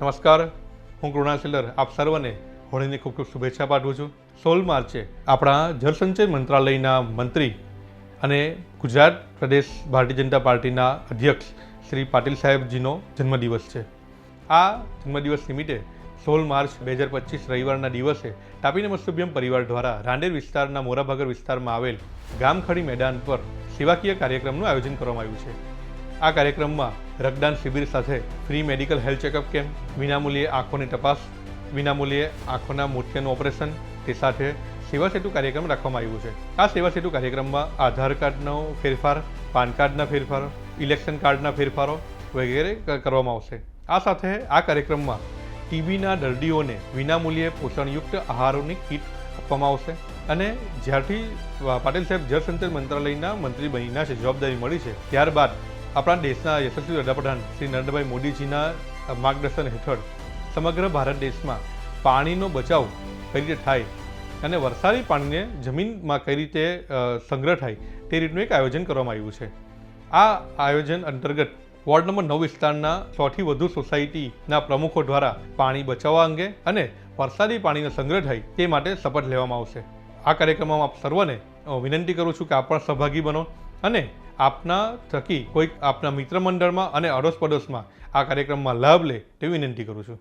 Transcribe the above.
નમસ્કાર. હું કૃણાલ સિલ્લર આપ સર્વને હોળીની ખૂબ ખૂબ શુભેચ્છા પાઠવું છું. સોળ માર્ચે આપણા જળસંચય મંત્રાલયના મંત્રી અને ગુજરાત પ્રદેશ ભારતીય જનતા પાર્ટીના અધ્યક્ષ શ્રી પાટીલ સાહેબજીનો જન્મદિવસ છે. આ જન્મદિવસ નિમિત્તે સોળ માર્ચ બે હજાર પચીસ રવિવારના દિવસે તાપીને નમસ્તુભ્યમ પરિવાર દ્વારા રાંદેર વિસ્તારના મોરાભાગર વિસ્તારમાં આવેલ ગામખડી મેદાન પર સેવાકીય કાર્યક્રમનું આયોજન કરવામાં આવ્યું છે. આ કાર્યક્રમમાં રક્તદાન શિબિર સાથે free medical health checkup camp વિનામૂલ્યે આંખોની તપાસ, વિનામૂલ્યે આંખોના મોતિયાનું ઓપરેશન તે સાથે સેવા સેતુ કાર્યક્રમ રાખવામાં આવ્યું છે. આ સેવા સેતુ કાર્યક્રમમાં આધાર કાર્ડનો ફેરફાર, પાન કાર્ડના ફેરફારો ઇલેક્શન કાર્ડના ફેરફારો વગેરે કરવામાં આવશે. આ સાથે આ કાર્યક્રમમાં ટીબીના દર્દીઓને વિનામૂલ્યે પોષણયુક્ત આહારોની કીટ આપવામાં આવશે અને જ્યારથી પાટીલ સાહેબ જળસંચય મંત્રાલયના મંત્રી બનીના છે, જવાબદારી મળી છે, ત્યારબાદ આપણા દેશના યશસ્વી વડાપ્રધાન શ્રી નરેન્દ્રભાઈ મોદીજીના માર્ગદર્શન હેઠળ સમગ્ર ભારત દેશમાં પાણીનો બચાવ કઈ રીતે થાય અને વરસાદી પાણીને જમીનમાં કઈ રીતે સંગ્રહ થાય તે રીતનું એક આયોજન કરવામાં આવ્યું છે. આ આયોજન અંતર્ગત વોર્ડ નંબર નવ વિસ્તારના સૌથી વધુ સોસાયટીના પ્રમુખો દ્વારા પાણી બચાવવા અંગે અને વરસાદી પાણીનો સંગ્રહ થાય તે માટે શપથ લેવામાં આવશે. આ કાર્યક્રમમાં આપ સર્વને વિનંતી કરું છું કે આપ પણ સહભાગી બનો અને આપના થકી કોઈક આપના મિત્ર મંડળમાં અને અડોશ પડોશમાં આ કાર્યક્રમમાં લાભ લે તેવી વિનંતી કરું છું.